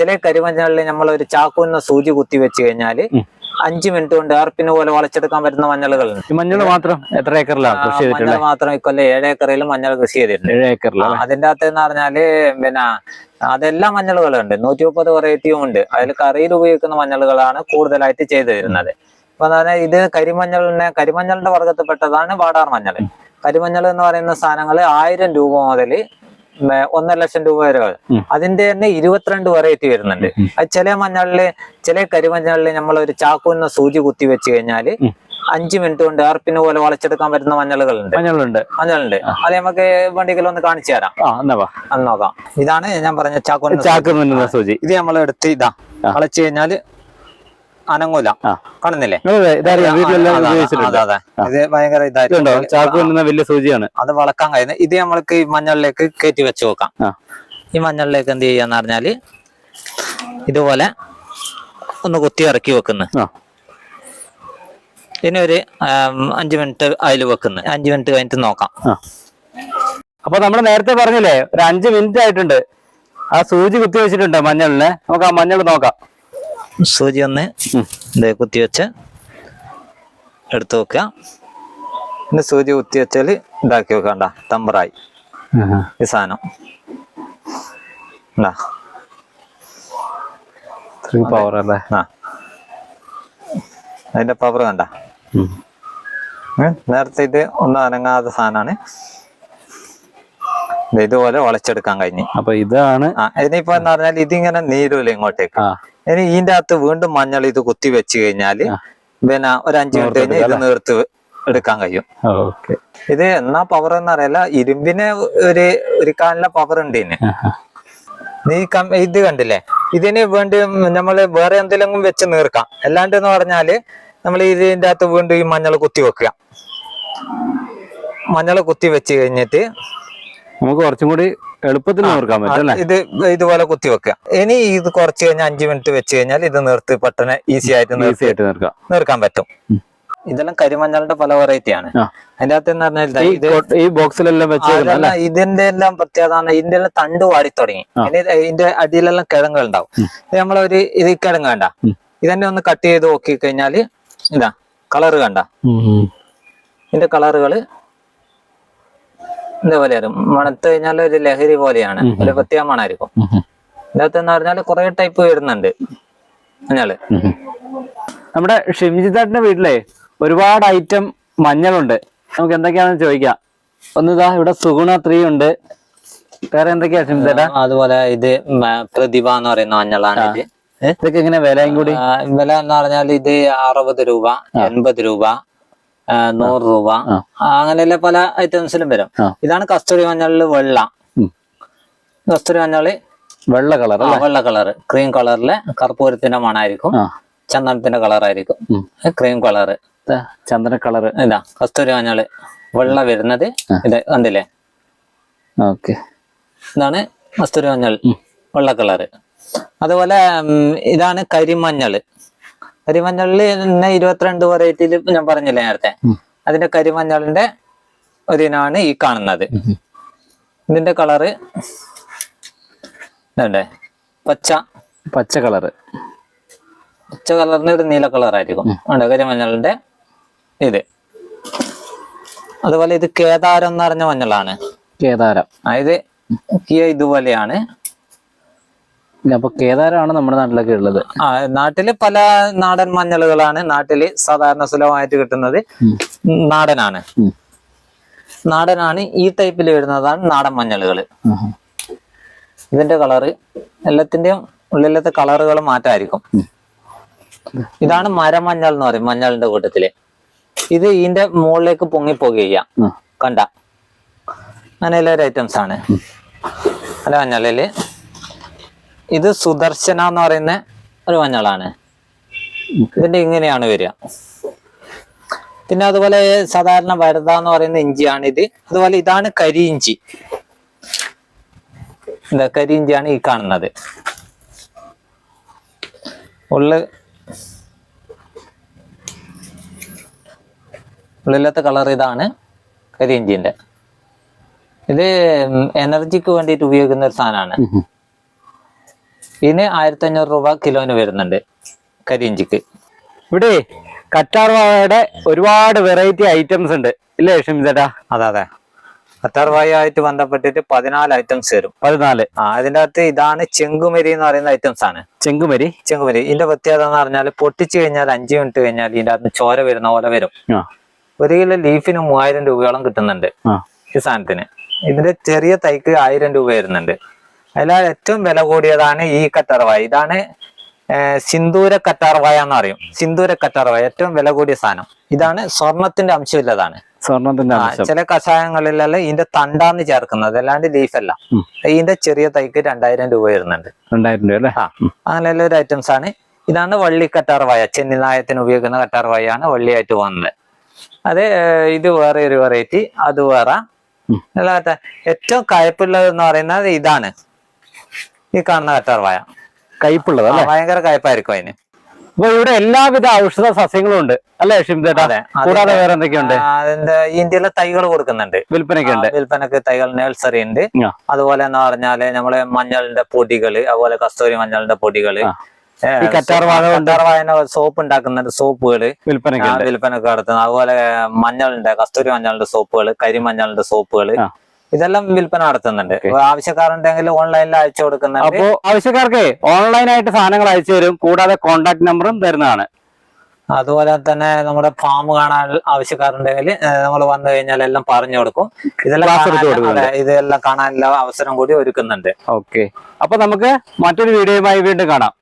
ചില കരിമഞ്ഞളിൽ നമ്മൾ ഒരു ചാക്കുന്ന സൂചി കുത്തി വെച്ച് കഴിഞ്ഞാൽ അഞ്ചു മിനിറ്റ് കൊണ്ട് ഏർപ്പിന് പോലെ വളച്ചെടുക്കാൻ പറ്റുന്ന മഞ്ഞളുകളുണ്ട്. ഈ മഞ്ഞൾ മാത്രം? എത്ര ഏക്കറിലാണ് കൃഷി മഞ്ഞൾ മാത്രം ഇക്കൊല്ലം ഏഴ് ഏക്കറിൽ മഞ്ഞൾ കൃഷി ചെയ്തിട്ടുണ്ട്. ഏഴ് ഏക്കറിൽ അതിന്റെ അകത്ത് എന്ന് പറഞ്ഞാൽ പിന്നെ അതെല്ലാം മഞ്ഞളുകളുണ്ട്. നൂറ്റി മുപ്പത് വെറൈറ്റിയും ഉണ്ട്. അതിൽ കറിയിൽ ഉപയോഗിക്കുന്ന മഞ്ഞളുകളാണ് കൂടുതലായിട്ട് ചെയ്തു തരുന്നത്. അപ്പൊ എന്ന് പറഞ്ഞാൽ ഇത് കരിമഞ്ഞളിനെ കരിമഞ്ഞളിന്റെ വർഗത്തിൽപ്പെട്ടതാണ് വാടാർ മഞ്ഞൾ. കരിമഞ്ഞൾ എന്ന് പറയുന്ന സാധനങ്ങൾ ആയിരം രൂപ മുതൽ ഒന്നര ലക്ഷം രൂപ വരെ അതിന്റെ തന്നെ ഇരുപത്തിരണ്ട് വെറൈറ്റി വരുന്നുണ്ട്. അത് ചില മഞ്ഞളിൽ ചില കരിമഞ്ഞളിൽ നമ്മൾ ഒരു ചാക്കുന്ന സൂചി കുത്തി വെച്ച് കഴിഞ്ഞാൽ. അഞ്ചു മിനിറ്റ് കൊണ്ട് ആർപ്പിന് പോലെ വളച്ചെടുക്കാൻ പറ്റുന്ന മഞ്ഞളുകളുണ്ട്. മഞ്ഞളുണ്ട്. മഞ്ഞളുണ്ട്. അത് നമുക്ക് വണ്ടികൾ ഒന്ന് കാണിച്ചു തരാം. ആ എന്നാ നോക്കാം. ഇതാണ് ഞാൻ പറഞ്ഞ ചാക്കുന്ന സൂചി. ഇത് നമ്മൾ എടുത്ത് ഇതാ. വളച്ചു കഴിഞ്ഞാൽ അനങ്ങൂല. കാണുന്നില്ലേ. ഇത് ഭയങ്കര വലിയ സൂചിയാണ്. അത് വളക്കാൻ കഴിയുന്നത് ഇത് നമ്മൾക്ക് ഈ മഞ്ഞളിലേക്ക് കയറ്റി വെച്ച് നോക്കാം ഈ മഞ്ഞളിലേക്ക് എന്ത് ചെയ്യാന്ന് പറഞ്ഞാൽ ഇതുപോലെ ഒന്ന് കുത്തി ഇറക്കി വെക്കുന്നു. ഇനി ഒരു അഞ്ചു മിനിറ്റ് അതിൽ വെക്കുന്നു. അഞ്ചു മിനിറ്റ് കഴിഞ്ഞിട്ട് നോക്കാം. അപ്പൊ നമ്മൾ നേരത്തെ പറഞ്ഞില്ലേ ഒരു അഞ്ചു മിനിറ്റ് ആയിട്ടുണ്ട്. ആ സൂചി കുത്തി വെച്ചിട്ടുണ്ട് മഞ്ഞളിന്. നമുക്ക് ആ മഞ്ഞൾ നോക്കാം. സൂചി ഒന്ന്. കുത്തിവെച്ച് കുത്തി വെച്ച് എടുത്തു വെക്കുക പിന്നെ സൂചി കുത്തി വെച്ചാൽ ഇതാക്കി വെക്കണ്ട തമ്പറായി ഈ സാധനം. പവർ അല്ലേ? ആ. അതിന്റെ പവർ കണ്ട. നേരത്തെ ഇത് ഒന്നും അനങ്ങാത്ത സാധനമാണ്. ഇത് ഇതുപോലെ വളച്ചെടുക്കാൻ കഴിഞ്ഞു. അപ്പൊ ഇതാണ് ഇതിനിപ്പോ എന്ന് പറഞ്ഞാൽ ഇതിങ്ങനെ നീരൂല ഇങ്ങോട്ടേക്ക്. ഇനി ഇതിന്റെ അകത്ത് വീണ്ടും മഞ്ഞൾ ഇത് കുത്തി വെച്ച് കഴിഞ്ഞാൽ. പിന്നെ ഒരു അഞ്ചു മിനിറ്റ് കഴിഞ്ഞാൽ ഇത് നേർത്ത് എടുക്കാൻ കഴിയും. ഇത് എന്നാ പവർ എന്നറിയില്ല ഇരുമ്പിന് ഒരു ഒരു കാലിലെ പവർ ഉണ്ട് ഇതിന്. നീ കം- ഇത് കണ്ടില്ലേ? ഇതിന് വേണ്ടി നമ്മൾ വേറെ എന്തെങ്കിലും വെച്ച് നീർക്കാം. അല്ലാണ്ട് എന്ന് പറഞ്ഞാൽ നമ്മൾ ഇതിന്റെ അകത്ത് വീണ്ടും ഈ മഞ്ഞൾ കുത്തി വെക്കുക. മഞ്ഞൾ കുത്തി വെച്ച് കഴിഞ്ഞിട്ട് നമുക്ക് കുറച്ചും കൂടി എളുപ്പത്തിൽ നോർക്കാൻ പറ്റും ഇത് ഇതുപോലെ കുത്തി വെക്കുക. ഇനി ഇത് കുറച്ച് കഴിഞ്ഞാൽ അഞ്ചു മിനിറ്റ് വെച്ച് കഴിഞ്ഞാൽ ഇത് നിർത്തി പെട്ടെന്ന് ഈസി ആയിട്ട് ഈസി ആയിട്ട് നിർക്കാം. നിർക്കാൻ പറ്റും. ഇതെല്ലാം കരിമഞ്ഞളുടെ പല വെറൈറ്റി ആണ്. അതിന്റെ അകത്ത് എന്ന് പറഞ്ഞാൽ ഈ ബോക്സിലെല്ലാം വെച്ച് ഇതിന്റെ എല്ലാം പ്രത്യേകത ഇതിന്റെ എല്ലാം തണ്ട് വാടി തുടങ്ങി ഇതിന്റെ അടിയിലെല്ലാം കിഴങ്ങുകൾ ഉണ്ടാവും. നമ്മളൊരു ഇത് കിഴങ്ങ് കണ്ട. ഇതന്നെ ഒന്ന് കട്ട് ചെയ്ത് നോക്കി കഴിഞ്ഞാൽ ഇതാ കളറ് കണ്ട. ഇതിന്റെ കളറുകൾ ഇതേപോലെ വരും മണത്ത് കഴിഞ്ഞാൽ ഒരു ലഹരി പോലെയാണ്. ഒരു പ്രത്യേക മണമായിരിക്കും ഇതിനകത്ത് എന്ന് പറഞ്ഞാൽ കുറെ ടൈപ്പ് വരുന്നുണ്ട്. മഞ്ഞൾ നമ്മുടെ ഷിംജിത്താട്ടിന്റെ വീട്ടിലെ ഒരുപാട് ഐറ്റം മഞ്ഞളുണ്ട്. നമുക്ക് എന്തൊക്കെയാണെന്ന് ചോദിക്കാം. ഒന്ന് ഇതാ ഇവിടെ സുഗുണ ത്രീ ഉണ്ട്. വേറെ എന്തൊക്കെയാ ഷിംജിത്തേട്ടാ അതുപോലെ ഇത് പ്രതിഭ എന്ന് പറയുന്ന മഞ്ഞളാണ് ഇത്? ഇതൊക്കെ എങ്ങനെ വിലയും കൂടി? വില എന്ന് പറഞ്ഞാൽ ഇത് അറുപത് രൂപ എൺപത് രൂപ നൂറ് രൂപ. അങ്ങനെയുള്ള പല ഐറ്റംസിലും വരും. ഇതാണ് കസ്തൂരി മഞ്ഞളിൽ വെള്ള. കസ്തൂരി മഞ്ഞൾ വെള്ള കളർ വെള്ള കളർ. ക്രീം കളറിലെ കർപ്പൂരത്തിന്റെ മണായിരിക്കും. ചന്ദനത്തിന്റെ കളറായിരിക്കും ആയിരിക്കും. ക്രീം കളറ് ചന്ദന കളർ ഇതാ കസ്തൂരി മഞ്ഞൾ വെള്ള വരുന്നത് ഇത് കണ്ടില്ലേ? ഓക്കെ. ഇതാണ് കസ്തൂരി മഞ്ഞൾ വെള്ള കളറ് അതുപോലെ ഇതാണ് കരിമഞ്ഞൾ. കരിമഞ്ഞളിൽ തന്നെ ഇരുപത്തിരണ്ട് വെറൈറ്റിയിൽ ഞാൻ പറഞ്ഞില്ലേ നേരത്തെ? അതിന്റെ കരിമഞ്ഞളിന്റെ ഒരിനാണ് ഈ കാണുന്നത്. ഇതിന്റെ കളറ് ഇതുണ്ടേ. പച്ച. പച്ച കളറ്. പച്ച കളറിന് ഒരു നീല കളറായിരിക്കും. ഉണ്ട് കരിമഞ്ഞളിന്റെ ഇത്. അതുപോലെ ഇത് കേദാരം എന്ന് പറഞ്ഞ മഞ്ഞളാണ്. കേദാരം. അതായത് ഇതുപോലെയാണ്. അപ്പൊ കേദാരമാണ് നമ്മുടെ നാട്ടിലൊക്കെ ഉള്ളത്? ആ നാട്ടിൽ പല നാടൻ മഞ്ഞളുകളാണ്. നാട്ടിൽ സാധാരണ സുലഭമായിട്ട് കിട്ടുന്നത് നാടനാണ്. നാടനാണ് ഈ ടൈപ്പിൽ വരുന്നതാണ് നാടൻ മഞ്ഞളുകൾ. ഇതിന്റെ കളറ് എല്ലാത്തിന്റെയും ഉള്ളിലത്തെ കളറുകൾ മാറ്റമായിരിക്കും ഇതാണ് മരമഞ്ഞൾ എന്ന് പറയും മഞ്ഞളിന്റെ കൂട്ടത്തിൽ. ഇത് ഇതിന്റെ മുകളിലേക്ക് പൊങ്ങി പോകുക കണ്ട. അങ്ങനെ എല്ലാവരും ഐറ്റംസ് ആണ്. അല്ല മഞ്ഞളിൽ ഇത് സുദർശന എന്ന് പറയുന്ന ഒരു മഞ്ഞളാണ്. ഇതിന്റെ ഇങ്ങനെയാണ് വരിക. പിന്നെ അതുപോലെ സാധാരണ വരത എന്ന് പറയുന്ന ഇഞ്ചിയാണ് ഇത്. അതുപോലെ ഇതാണ് കരിയിഞ്ചി. എന്താ കരിയിഞ്ചിയാണ് ഈ കാണുന്നത്. ഉള്ളു ഉള്ളിലത്തെ കളർ ഇതാണ് കരിയിഞ്ചിന്റെ. ഇത് എനർജിക്ക് വേണ്ടിയിട്ട് ഉപയോഗിക്കുന്ന ഒരു സാധനമാണ്. ഇതിന് ആയിരത്തി അഞ്ഞൂറ് രൂപ കിലോന് വരുന്നുണ്ട് കരിയിഞ്ചിക്ക്. ഇവിടെ കറ്റാർവാഴയുടെ ഒരുപാട് വെറൈറ്റി ഐറ്റംസ് ഉണ്ട്. ഇല്ലേ ഷിംസേട്ടാ അതെ അതെ. കറ്റാർവാഴയായിട്ട് ബന്ധപ്പെട്ടിട്ട് പതിനാല് ഐറ്റംസ് വരും. പതിനാല്. ആ അതിന്റെ അകത്ത് ഇതാണ് ചെങ്കുമരി എന്ന് പറയുന്ന ഐറ്റംസ് ആണ്. ചെങ്കുമരി? ചെങ്കുമരി. ഇതിന്റെ പ്രത്യേകത എന്ന് പറഞ്ഞാൽ പൊട്ടിച്ചു കഴിഞ്ഞാൽ അഞ്ച് മിനിറ്റ് കഴിഞ്ഞാൽ ഇതിന്റെ അകത്ത് ചോര വരുന്ന പോലെ വരും. ഒരു കിലോ ലീഫിന് മൂവായിരം രൂപയോളം കിട്ടുന്നുണ്ട് ഈ സാധനത്തിന്. ഇതിന്റെ ചെറിയ തൈക്ക് ആയിരം രൂപ വരുന്നുണ്ട്. അതിൽ ഏറ്റവും വില കൂടിയതാണ് ഈ കറ്റാർവായ ഇതാണ് സിന്ദൂര കറ്റാർവായ എന്ന് പറയും. സിന്ദൂര കറ്റാർവായ ഏറ്റവും വില കൂടിയ സാധനം. ഇതാണ് സ്വർണത്തിന്റെ അംശമില്ലതാണ്. സ്വർണത്തിന്റെ ചില കഷായങ്ങളിലെല്ലാം ഇതിന്റെ തണ്ടാന്ന് ചേർക്കുന്നത്. അല്ലാണ്ട് ലീഫ് അല്ല ഇതിന്റെ ചെറിയ തൈക്ക് രണ്ടായിരം രൂപ വരുന്നുണ്ട്. രണ്ടായിരം രൂപ അല്ലേ? അങ്ങനെയുള്ള ഒരു ഐറ്റംസ് ആണ്. ഇതാണ് വള്ളി കറ്റാർവായ ചെന്നിനായത്തിന് ഉപയോഗിക്കുന്ന കറ്റാർവായാണ് വള്ളിയായിട്ട് വന്നത്. അത് ഇത് വേറെ ഒരു വെറൈറ്റി അത് വേറെ. ഏറ്റവും കയപ്പുള്ളത് എന്ന് പറയുന്നത് ഇതാണ്. ഈ കാണുന്ന കറ്റാർവായ കയ്പുള്ളത് ആ, അല്ലേ? ഭയങ്കര കയ്പായിരിക്കും അതിന്. അപ്പൊ ഇവിടെ എല്ലാവിധ ഔഷധ സസ്യങ്ങളും ഉണ്ട്. അല്ലെ കൂടാതെ വേറെ എന്തൊക്കെയുണ്ട്? അതിന്റെ ഇന്ത്യയിലെ തൈകൾ കൊടുക്കുന്നുണ്ട്. വിൽപ്പനയ്ക്ക് ഉണ്ട്. ആ, വിൽപ്പനക്ക് തൈകൾ നഴ്സറി ഉണ്ട്. അതുപോലെ എന്ന് പറഞ്ഞാൽ നമ്മളെ മഞ്ഞളിന്റെ പൊടികൾ അതുപോലെ കസ്തൂരി മഞ്ഞളിന്റെ പൊടികൾ സോപ്പ് ഉണ്ടാക്കുന്നുണ്ട് സോപ്പുകൾ വിൽപ്പന വിൽപ്പനക്ക് നടത്തുന്നത്. അതുപോലെ മഞ്ഞളുണ്ട് കസ്തൂരി മഞ്ഞളുടെ സോപ്പുകൾ കരിമഞ്ഞളുടെ സോപ്പുകൾ. ഇതെല്ലാം വിൽപ്പന നടത്തുന്നുണ്ട്. ആവശ്യക്കാരുണ്ടെങ്കിൽ ഓൺലൈനിൽ അയച്ചു കൊടുക്കുന്നുണ്ട്. അപ്പോ ആവശ്യക്കാർക്ക് ഓൺലൈനായിട്ട് സാധനങ്ങൾ അയച്ചു തരും കൂടാതെ കോൺടാക്ട് നമ്പറും തരുന്നതാണ്. അതുപോലെ തന്നെ നമ്മുടെ ഫാം കാണാൻ ആവശ്യക്കാരുണ്ടെങ്കിൽ നമ്മൾ വന്നു കഴിഞ്ഞാൽ എല്ലാം പറഞ്ഞു കൊടുക്കും. ഇതെല്ലാം ഇതെല്ലാം കാണാനുള്ള അവസരം കൂടി ഒരുക്കുന്നുണ്ട്. ഓക്കെ അപ്പൊ നമുക്ക് മറ്റൊരു വീഡിയോയുമായി വീണ്ടും കാണാം.